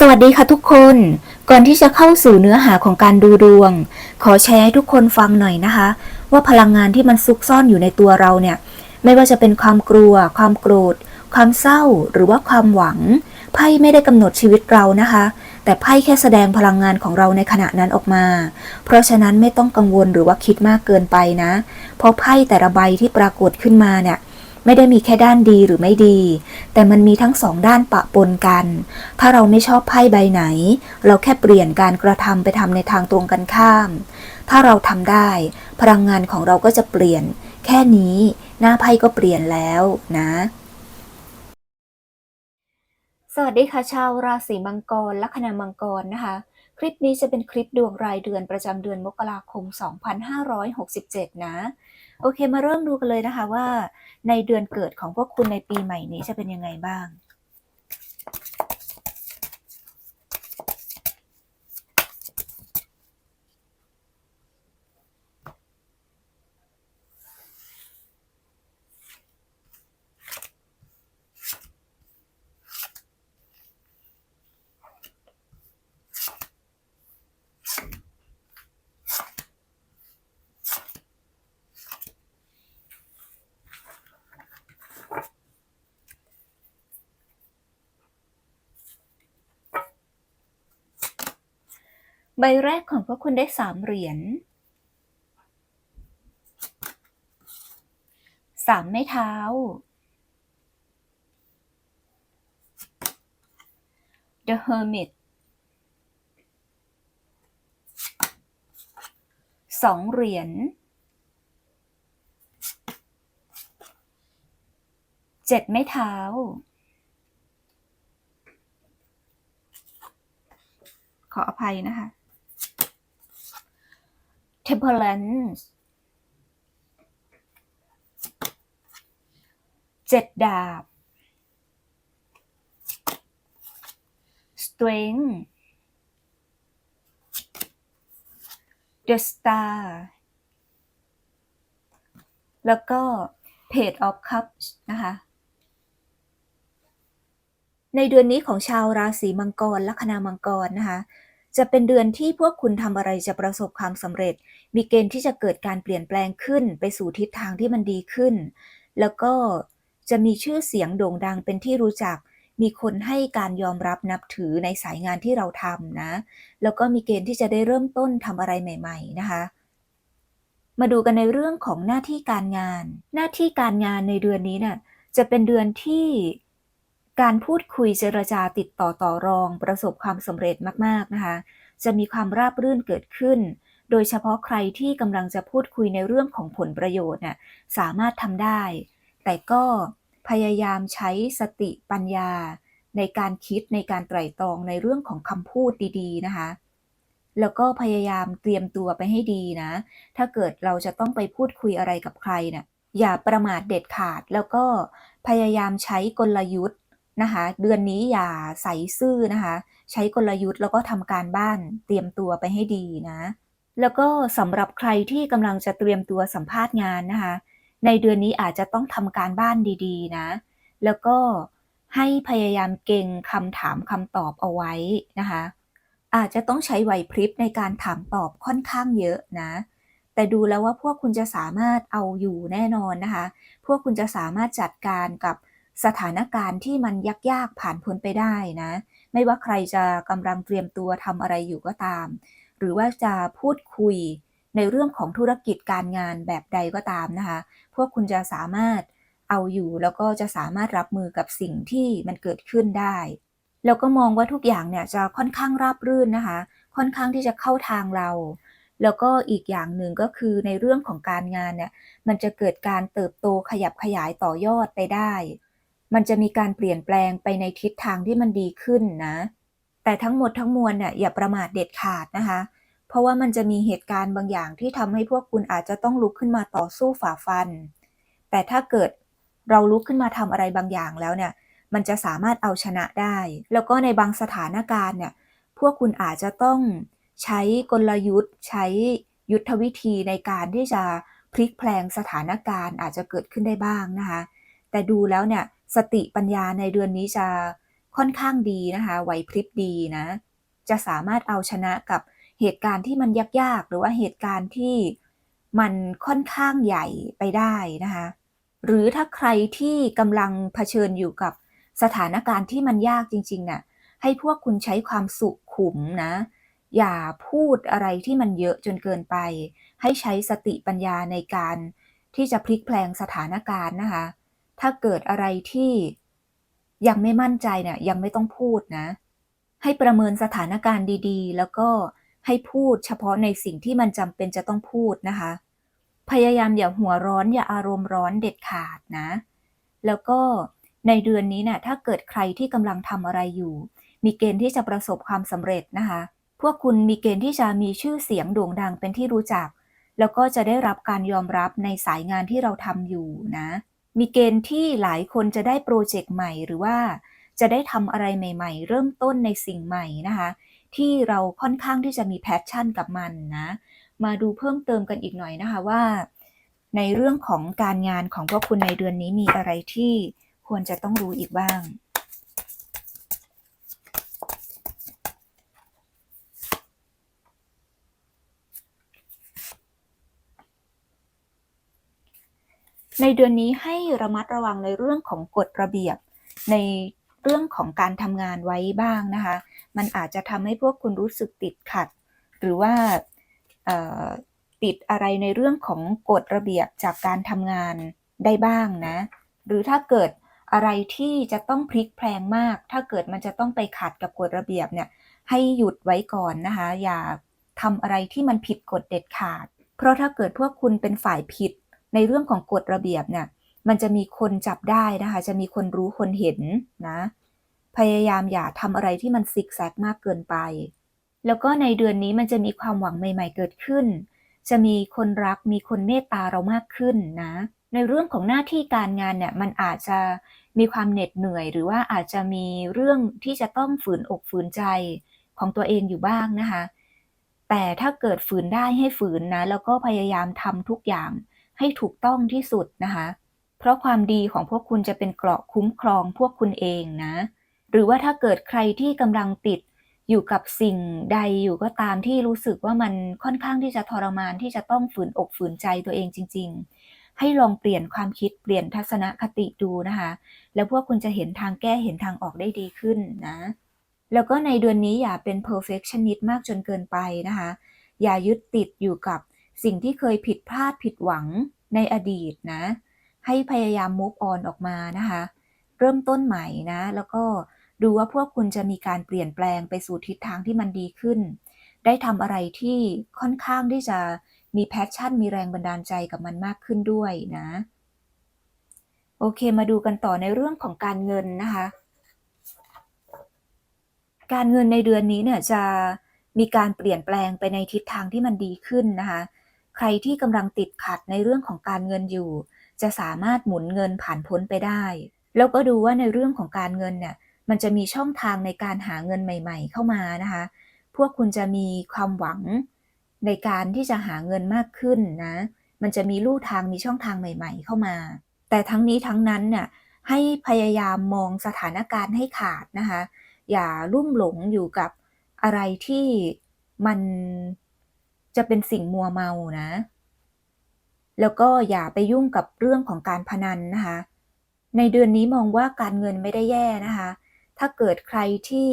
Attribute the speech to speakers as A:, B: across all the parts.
A: สวัสดีค่ะทุกคน ก่อนที่จะเข้าสู่เนื้อหาของการดูดวง ขอแชร์ให้ทุกคนฟังหน่อยนะคะ ว่าพลังงานที่มันซุกซ่อนอยู่ในตัวเราเนี่ย ไม่ว่าจะเป็นความกลัว ความโกรธ ความเศร้า หรือว่าความหวัง ไพ่ไม่ได้กำหนดชีวิตเรานะคะ แต่ไพ่แค่แสดงพลังงานของเราในขณะนั้นออกมา เพราะฉะนั้นไม่ต้องกังวลหรือว่าคิดมากเกินไปนะ เพราะไพ่แต่ละใบที่ปรากฏขึ้นมาเนี่ย ไม่ได้มีแค่ด้านดีหรือไม่ดี แต่มันมีทั้งสองด้านปะปนกัน ถ้าเราไม่ชอบไพ่ใบไหน เราแค่เปลี่ยนการกระทำไปทำในทางตรงกันข้าม ถ้าเราทำได้ พลังงานของเราก็จะเปลี่ยน แค่นี้ หน้าไพ่ก็เปลี่ยนแล้วนะ สวัสดีค่ะชาวราศีมังกรลัคนามังกรนะคะคลิปนี้จะเป็นคลิปดวงรายเดือนประจำเดือนมกราคม 2567 นะ โอเคมาเริ่มดูกันเลยนะคะว่าในเดือนเกิดของพวกคุณในปีใหม่นี้จะเป็นยังไงบ้าง ใบแรกของพวกคุณได้สามเหรียญสามไม้เท้า The Hermit สองเหรียญเจ็ดไม้เท้าขออภัยนะคะ Temperance เจ็ดดาบ Strength The Star แล้วก็ Page of Cups นะคะ ในเดือนนี้ของชาวราศีมังกรลัคนามังกรนะคะ จะเป็นเดือนที่พวกคุณทำอะไรจะประสบความสำเร็จ มีเกณฑ์ที่จะเกิดการเปลี่ยนแปลงขึ้นไปสู่ทิศทางที่มันดีขึ้น แล้วก็จะมีชื่อเสียงโด่งดังเป็นที่รู้จัก มีคนให้การยอมรับนับถือในสายงานที่เราทำนะ แล้วก็มีเกณฑ์ที่จะได้เริ่มต้นทำอะไรใหม่ ๆ นะคะ มาดูกันในเรื่องของหน้าที่การงาน หน้าที่การงานในเดือนนี้น่ะจะเป็นเดือนที่ การพูดคุยเจรจาติดต่อต่อรอง ประสบความสำเร็จมากๆนะคะ จะมีความราบรื่นเกิดขึ้น โดยเฉพาะใครที่กำลังจะพูดคุยในเรื่องของผลประโยชน์น่ะสามารถทำได้ แต่ก็พยายามใช้สติปัญญา ในการคิดในการไตร่ตรองในเรื่องของคำพูดดีๆนะคะ แล้วก็พยายามเตรียมตัวไปให้ดีนะ ถ้าเกิดเราจะต้องไปพูดคุยอะไรกับใครนี่ยอย่าประมาทเด็ดขาดแล้วก็พยายามใช้กลยุทธ์ นะคะ เดือนนี้อย่าใส่ซื่อนะคะ ใช้กลยุทธ์แล้วก็ทำการบ้านเตรียมตัวไปให้ดีนะ แล้วก็สำหรับใครที่กำลังจะเตรียมตัวสัมภาษณ์งานนะคะ ในเดือนนี้อาจจะต้องทำการบ้านดีๆนะ แล้วก็ให้พยายามเก่งคำถามคำตอบเอาไว้นะคะ อาจจะต้องใช้ไหวพริบในการถามตอบค่อนข้างเยอะนะ แต่ดูแล้วว่าพวกคุณจะสามารถเอาอยู่แน่นอนนะคะ พวกคุณจะสามารถจัดการกับ สถานการณ์ที่มันยากๆผ่านพ้นไปได้นะ ไม่ว่าใครจะกำลังเตรียมตัวทำอะไรอยู่ก็ตาม หรือว่าจะพูดคุยในเรื่องของธุรกิจการงานแบบใดก็ตามนะคะ พวกคุณจะสามารถเอาอยู่แล้วก็จะสามารถรับมือกับสิ่งที่มันเกิดขึ้นได้ แล้วก็มองว่าทุกอย่างเนี่ยจะค่อนข้างราบรื่นนะคะ ค่อนข้างที่จะเข้าทางเรา แล้วก็อีกอย่างหนึ่งก็คือในเรื่องของการงานเนี่ย มันจะเกิดการเติบโตขยับขยายต่อยอดไปได้ มันจะมีการเปลี่ยนแปลงไปในทิศทางที่มันดีขึ้นนะ แต่ทั้งหมดทั้งมวลเนี่ยอย่าประมาทเด็ดขาดนะคะ เพราะว่ามันจะมีเหตุการณ์บางอย่างที่ทำให้พวกคุณอาจจะต้องลุกขึ้นมาต่อสู้ฝ่าฟัน แต่ถ้าเกิดเราลุกขึ้นมาทำอะไรบางอย่างแล้วเนี่ย มันจะสามารถเอาชนะได้ แล้วก็ในบางสถานการณ์เนี่ย พวกคุณอาจจะต้องใช้กลยุทธ์ ใช้ยุทธวิธีในการที่จะพลิกแพลงสถานการณ์อาจจะเกิดขึ้นได้บ้างนะคะ แต่ดูแล้วเนี่ย สติปัญญาในเดือนนี้จะค่อนข้างดีนะคะไหวพริบดีนะ จะสามารถเอาชนะกับเหตุการณ์ที่มันยากๆ หรือว่าเหตุการณ์ที่มันค่อนข้างใหญ่ไปได้นะคะ หรือถ้าใครที่กำลังเผชิญอยู่กับสถานการณ์ที่มันยากจริงๆน่ะให้พวกคุณใช้ความสุขุมนะ อย่าพูดอะไรที่มันเยอะจนเกินไป ให้ใช้สติปัญญาในการที่จะพลิกแปลงสถานการณ์นะคะ ถ้าเกิดอะไรที่ยังไม่มั่นใจเนี่ยยังไม่ต้องพูดนะ ให้ประเมินสถานการณ์ดีๆ แล้วก็ให้พูดเฉพาะในสิ่งที่มันจำเป็นจะต้องพูดนะคะ พยายามอย่าหัวร้อนอย่าอารมณ์ร้อนเด็ดขาดนะ แล้วก็ในเดือนนี้เนี่ยถ้าเกิดใครที่กำลังทำอะไรอยู่ มีเกณฑ์ที่จะประสบความสำเร็จนะคะ พวกคุณมีเกณฑ์ที่จะมีชื่อเสียงโด่งดังเป็นที่รู้จัก แล้วก็จะได้รับการยอมรับในสายงานที่เราทำอยู่นะ มีเกณฑ์ที่หลายคนจะได้โปรเจกต์ใหม่ หรือว่าจะได้ทำอะไรใหม่ ๆ เริ่มต้นในสิ่งใหม่นะคะ ที่เราค่อนข้างที่จะมีแพชชั่นกับมันนะ มาดูเพิ่มเติมกันอีกหน่อยนะคะว่า ในเรื่องของการงานของพวกคุณในเดือนนี้มีอะไรที่ควรจะต้องรู้อีกบ้าง ในเดือนนี้ให้ระมัดระวังในเรื่องของกฎระเบียบ ในเรื่องของการทำงานไว้บ้างนะคะ มันอาจจะทำให้พวกคุณรู้สึกติดขัด หรือว่าติดอะไรในเรื่องของกฎระเบียบจากการทำงานได้บ้างนะ หรือถ้าเกิดอะไรที่จะต้องพลิกแพลงมาก ถ้าเกิดมันจะต้องไปขัดกับกฎระเบียบเนี่ย ให้หยุดไว้ก่อนนะคะ อย่าทำอะไรที่มันผิดกฎเด็ดขาด เพราะถ้าเกิดพวกคุณเป็นฝ่ายผิด ในเรื่องของกฎระเบียบเนี่ยมันจะมีคนจับได้นะคะ จะมีคนรู้คนเห็นนะ พยายามอย่าทำอะไรที่มันซิกแซกมากเกินไป แล้วก็ในเดือนนี้มันจะมีความหวังใหม่ ๆ เกิดขึ้น จะมีคนรักมีคนเมตตาเรามากขึ้นนะ ในเรื่องของหน้าที่การงานเนี่ยมันอาจจะมีความเหน็ดเหนื่อย หรือว่าอาจจะมีเรื่องที่จะต้องฝืนอกฝืนใจของตัวเองอยู่บ้างนะคะ แต่ถ้าเกิดฝืนได้ให้ฝืนนะ แล้วก็พยายามทำทุกอย่าง ให้ถูกต้องที่สุดนะคะ เพราะความดีของพวกคุณจะเป็นเกราะคุ้มครองพวกคุณเองนะ หรือว่าถ้าเกิดใครที่กำลังติดอยู่กับสิ่งใดอยู่ก็ตามที่รู้สึกว่ามันค่อนข้างที่จะทรมานที่จะต้องฝืนอกฝืนใจตัวเองจริง ๆ ให้ลองเปลี่ยนความคิดเปลี่ยนทัศนคติดูนะคะ แล้วพวกคุณจะเห็นทางแก้เห็นทางออกได้ดีขึ้นนะ แล้วก็ในเดือนนี้อย่าเป็น perfectionist มากจนเกินไปนะคะ อย่ายึดติดอยู่กับ สิ่งที่เคยผิดพลาดผิดหวังในอดีตนะ ให้พยายาม move on ออกมานะคะ เริ่มต้นใหม่นะ แล้วก็ดูว่าพวกคุณจะมีการเปลี่ยนแปลงไปสู่ทิศทางที่มันดีขึ้น ได้ทำอะไรที่ค่อนข้างที่จะมีแพชชั่น มีแรงบันดาลใจกับมันมากขึ้นด้วยนะ โอเคมาดูกันต่อในเรื่องของการเงินนะคะ การเงินในเดือนนี้เนี่ยจะมีการเปลี่ยนแปลงไปในทิศทางที่มันดีขึ้นนะคะ ใครที่กำลังติดขัดในเรื่องของการเงินอยู่ จะสามารถหมุนเงินผ่านพ้นไปได้ แล้วก็ดูว่าในเรื่องของการเงินเนี่ยมันจะมีช่องทางในการหาเงินใหม่ ๆ เข้ามานะคะ พวกคุณจะมีความหวังในการที่จะหาเงินมากขึ้นนะ มันจะมีลู่ทางมีช่องทางใหม่ ๆ เข้ามา แต่ทั้งนี้ทั้งนั้นเนี่ยให้พยายามมองสถานการณ์ให้ขาดนะคะ อย่าลุ่มหลงอยู่กับอะไรที่มัน จะเป็นสิ่งมัวเมานะ แล้วก็อย่าไปยุ่งกับเรื่องของการพนันนะคะ ในเดือนนี้มองว่าการเงินไม่ได้แย่นะคะ ถ้าเกิดใครที่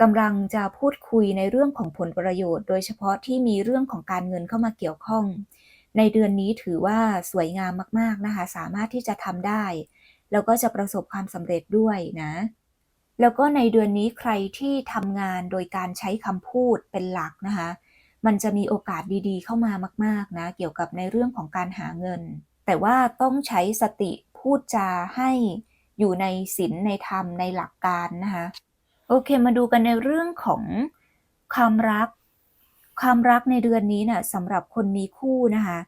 A: กำลังจะพูดคุยในเรื่องของผลประโยชน์ โดยเฉพาะที่มีเรื่องของการเงินเข้ามาเกี่ยวข้อง ในเดือนนี้ถือว่าสวยงามมากๆนะคะ สามารถที่จะทำได้ แล้วก็จะประสบความสำเร็จด้วยนะ แล้วก็ในเดือนนี้ใครที่ทำงานโดยการใช้คำพูดเป็นหลักนะคะ มันจะมีโอกาสดีๆ เข้ามามากๆนะเกี่ยวกับในเรื่องของการหาเงิน แต่ว่าต้องใช้สติพูดจาให้อยู่ในศีลในธรรมในหลักการนะคะโอเคมาดูกันในเรื่องของความรัก ความรักในเดือนนี้นะ่ะสำหรับคนมีคู่นะคะ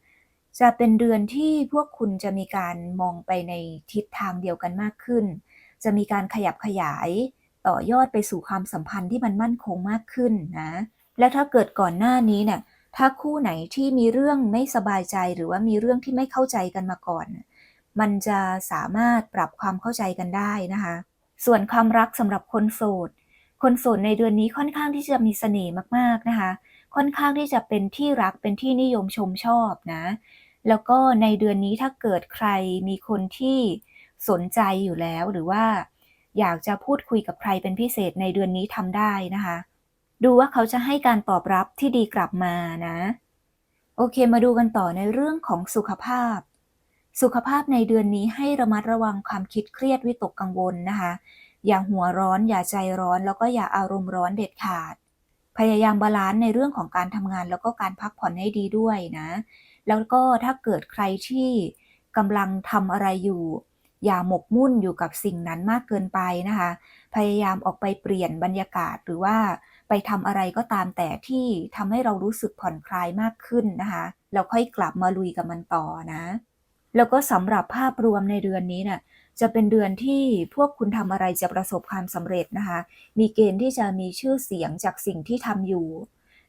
A: จะเป็นเดือนที่พวกคุณจะมีการมองไปในทิศทางเดียวกันมากขึ้น จะมีการขยับขยายต่อยอดไปสู่ความสัมพันธ์ที่มันมั่นคงมากขึ้นนะ และถ้าเกิดก่อนหน้านี้เนี่ยถ้าคู่ไหนที่มีเรื่องไม่สบายใจหรือว่ามีเรื่องที่ไม่เข้าใจกันมาก่อน มันจะสามารถปรับความเข้าใจกันได้นะคะ ส่วนความรักสำหรับคนโสด คนโสดในเดือนนี้ค่อนข้างที่จะมีเสน่ห์มากๆนะคะ ค่อนข้างที่จะเป็นที่รักเป็นที่นิยมชมชอบนะ แล้วก็ในเดือนนี้ถ้าเกิดใครมีคนที่สนใจอยู่แล้วหรือว่า อยากจะพูดคุยกับใครเป็นพิเศษในเดือนนี้ทำได้นะคะ ดูว่าเขาจะให้การตอบรับที่ดีกลับมานะ โอเคมาดูกันต่อในเรื่องของสุขภาพ สุขภาพในเดือนนี้ให้ระมัดระวังความคิดเครียดวิตกกังวลนะคะ อย่าหัวร้อน อย่าใจร้อน แล้วก็อย่าอารมณ์ร้อนเด็ดขาด พยายามบาลานซ์ในเรื่องของการทำงานแล้วก็การพักผ่อนให้ดีด้วยนะ แล้วก็ถ้าเกิดใครที่กำลังทำอะไรอยู่ อย่าหมกมุ่นอยู่กับสิ่งนั้นมากเกินไปนะคะ พยายามออกไปเปลี่ยนบรรยากาศหรือว่าไปทำอะไรก็ตามแต่ที่ทำให้เรารู้สึกผ่อนคลายมากขึ้นนะคะแล้วค่อยกลับมาลุยกับมันต่อนะ แล้วก็สำหรับภาพรวมในเดือนนี้น่ะจะเป็นเดือนที่พวกคุณทำอะไรจะประสบความสำเร็จนะคะ มีเกณฑ์ที่จะมีชื่อเสียงจากสิ่งที่ทำอยู่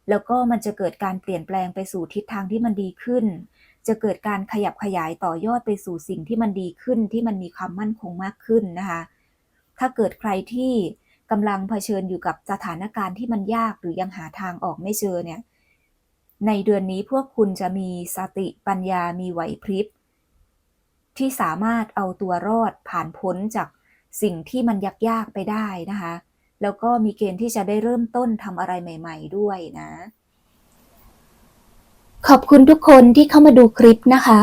A: แล้วก็มันจะเกิดการเปลี่ยนแปลงไปสู่ทิศทางที่มันดีขึ้น จะเกิดการขยับขยายต่อยอดไปสู่สิ่งที่มันดีขึ้นที่มันมีความมั่นคงมากขึ้นนะคะ ถ้าเกิดใครที่กำลังเผชิญอยู่กับสถานการณ์ที่มันยากหรือยังหาทางออกไม่เจอเนี่ยในเดือนนี้พวกคุณจะมีสติปัญญามีไหวพริบ ที่สามารถเอาตัวรอดผ่านพ้นจากสิ่งที่มันยากๆไปได้นะคะ แล้วก็มีเกณฑ์ที่จะได้เริ่มต้นทำอะไรใหม่ ๆ ด้วยนะ ขอบคุณทุกคนที่เข้ามาดูคลิปนะคะ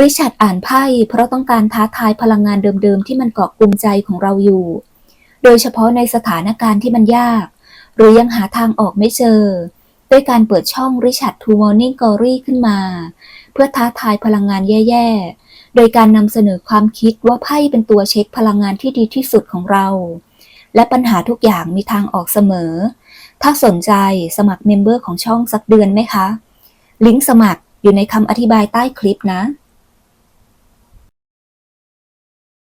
A: ริชาร์ดอ่านไพ่เพราะต้องการท้าทายพลังงานเดิมๆ ที่มันเกาะกลุ่มใจของเราอยู่ โดยเฉพาะในสถานการณ์ที่มันยาก หรือยังหาทางออกไม่เจอ ด้วยการเปิดช่องริชาร์ดทูมอร์นิ่งกอรี่ขึ้นมา เพื่อท้าทายพลังงานแย่ๆ โดยการนำเสนอความคิดว่าไพ่เป็นตัวเช็คพลังงานที่ดีที่สุดของเรา และปัญหาทุกอย่างมีทางออกเสมอ ถ้าสนใจสมัครเมมเบอร์ของช่องสักเดือนไหมคะ ลิงก์สมัครอยู่ในคำอธิบายใต้คลิปนะ